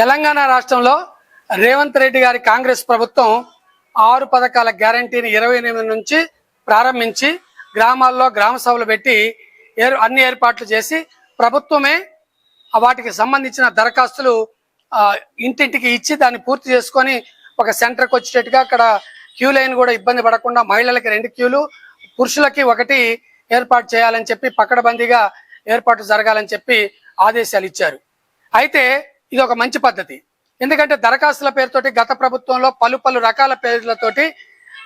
తెలంగాణ రాష్ట్రంలో రేవంత్ రెడ్డి గారి కాంగ్రెస్ ప్రభుత్వం ఆరు పథకాల గ్యారంటీని ఇరవై ఎనిమిది నుంచి ప్రారంభించి గ్రామాల్లో గ్రామ సభలు పెట్టి అన్ని ఏర్పాట్లు చేసి ప్రభుత్వమే వాటికి సంబంధించిన దరఖాస్తులు ఇంటింటికి ఇచ్చి దాన్ని పూర్తి చేసుకొని ఒక సెంటర్కి వచ్చేటట్టుగా అక్కడ క్యూ లైన్ కూడా ఇబ్బంది పడకుండా మహిళలకి రెండు క్యూలు పురుషులకి ఒకటి ఏర్పాటు చేయాలని చెప్పి పకడబందీగా ఏర్పాటు జరగాలని చెప్పి ఆదేశాలు ఇచ్చారు. అయితే ఇది ఒక మంచి పద్ధతి. ఎందుకంటే దరఖాస్తుల పేరుతోటి గత ప్రభుత్వంలో పలు పలు రకాల పేర్లతోటి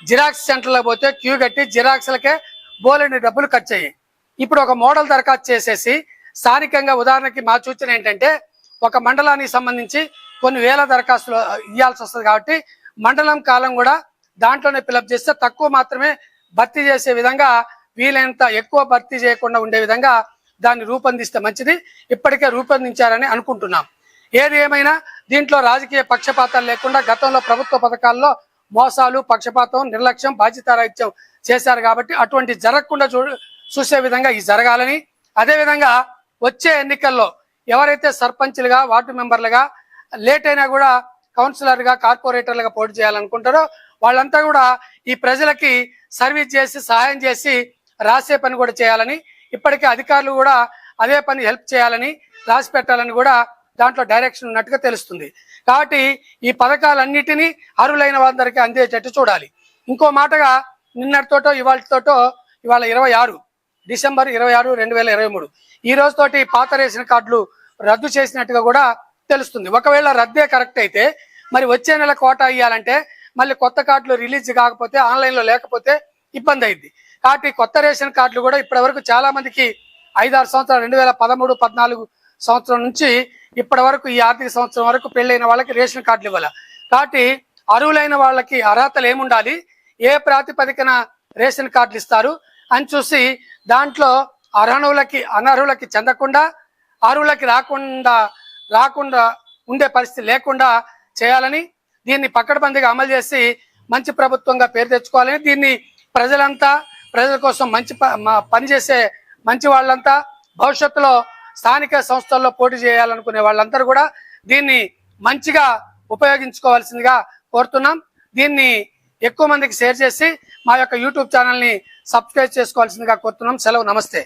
జిరాక్స్ సెంటర్లకు పోతే క్యూ కట్టి జిరాక్స్లకే బోలెని డబ్బులు ఖర్చు అయ్యాయి. ఇప్పుడు ఒక మోడల్ దరఖాస్తు చేసేసి స్థానికంగా ఉదాహరణకి మా సూచన ఏంటంటే ఒక మండలానికి సంబంధించి కొన్ని వేల దరఖాస్తులు ఇవ్వాల్సి వస్తుంది కాబట్టి మండలం కాలం కూడా దాంట్లోనే ఫిలప్ చేస్తే తక్కువ మాత్రమే భర్తీ చేసే విధంగా వీలైనంత ఎక్కువ భర్తీ చేయకుండా ఉండే విధంగా దాన్ని రూపొందిస్తే మంచిది. ఇప్పటికే రూపొందించారని అనుకుంటున్నాం. ఏది ఏమైనా దీంట్లో రాజకీయ పక్షపాతాలు లేకుండా గతంలో ప్రభుత్వ పథకాల్లో మోసాలు పక్షపాతం నిర్లక్ష్యం బాధ్యతారాహిత్యం చేశారు కాబట్టి అటువంటి జరగకుండా చూ చూసే విధంగా ఇది జరగాలని. అదే విధంగా వచ్చే ఎన్నికల్లో ఎవరైతే సర్పంచ్లుగా వార్డు మెంబర్లుగా లేట్ అయినా కూడా కౌన్సిలర్గా కార్పొరేటర్లుగా పోటీ చేయాలనుకుంటారో వాళ్ళంతా కూడా ఈ ప్రజలకి సర్వీస్ చేసి సహాయం చేసి రాసే పని కూడా చేయాలని ఇప్పటికే అధికారులు కూడా అదే పని హెల్ప్ చేయాలని రాసి పెట్టాలని కూడా దాంట్లో డైరెక్షన్ ఉన్నట్టుగా తెలుస్తుంది. కాబట్టి ఈ పథకాలన్నిటినీ అర్హులైన వారందరికీ అందేటట్టు చూడాలి. ఇంకో మాటగా నిన్నటితోటో ఇవాళతోటో ఇవాళ ఇరవై ఆరు డిసెంబర్ ఇరవై ఆరు రెండు వేల ఇరవై మూడు. ఈ రోజుతోటి పాత రేషన్ కార్డులు రద్దు చేసినట్టుగా కూడా తెలుస్తుంది. ఒకవేళ రద్దే కరెక్ట్ అయితే మరి వచ్చే నెల కోటా ఇవ్వాలంటే మళ్ళీ కొత్త కార్డులు రిలీజ్ కాకపోతే ఆన్లైన్లో లేకపోతే ఇబ్బంది అయింది కాబట్టి కొత్త రేషన్ కార్డులు కూడా ఇప్పటి వరకు చాలా మందికి ఐదారు సంవత్సరాలు రెండు వేల పదమూడు పద్నాలుగు సంవత్సరం నుంచి ఇప్పటి వరకు ఈ ఆర్థిక సంవత్సరం వరకు పెళ్ళైన వాళ్ళకి రేషన్ కార్డులు ఇవ్వాలి. కాబట్టి అర్హులైన వాళ్ళకి అర్హతలు ఏముండాలి? ఏ ప్రాతిపదికన రేషన్ కార్డులు ఇస్తారు? అని చూసి దాంట్లో అర్హులకి అనర్హులకి చెందకుండా అర్హులకి రాకుండా రాకుండా ఉండే పరిస్థితి లేకుండా చేయాలని దీన్ని పక్కడబందిగా అమలు చేసి మంచి ప్రభుత్వంగా పేరు తెచ్చుకోవాలని దీన్ని ప్రజలంతా ప్రజల కోసం మంచి ప- పనిచేసే మంచి వాళ్ళంతా భవిష్యత్తులో స్థానిక సంస్థల్లో పోటీ చేయాలనుకునే వాళ్ళందరూ కూడా దీన్ని మంచిగా ఉపయోగించుకోవాల్సిందిగా కోరుతున్నాం. దీన్ని ఎక్కువ మందికి షేర్ చేసి మా యొక్క యూట్యూబ్ ఛానల్ని సబ్స్క్రైబ్ చేసుకోవాల్సిందిగా కోరుతున్నాం. సెలవు నమస్తే.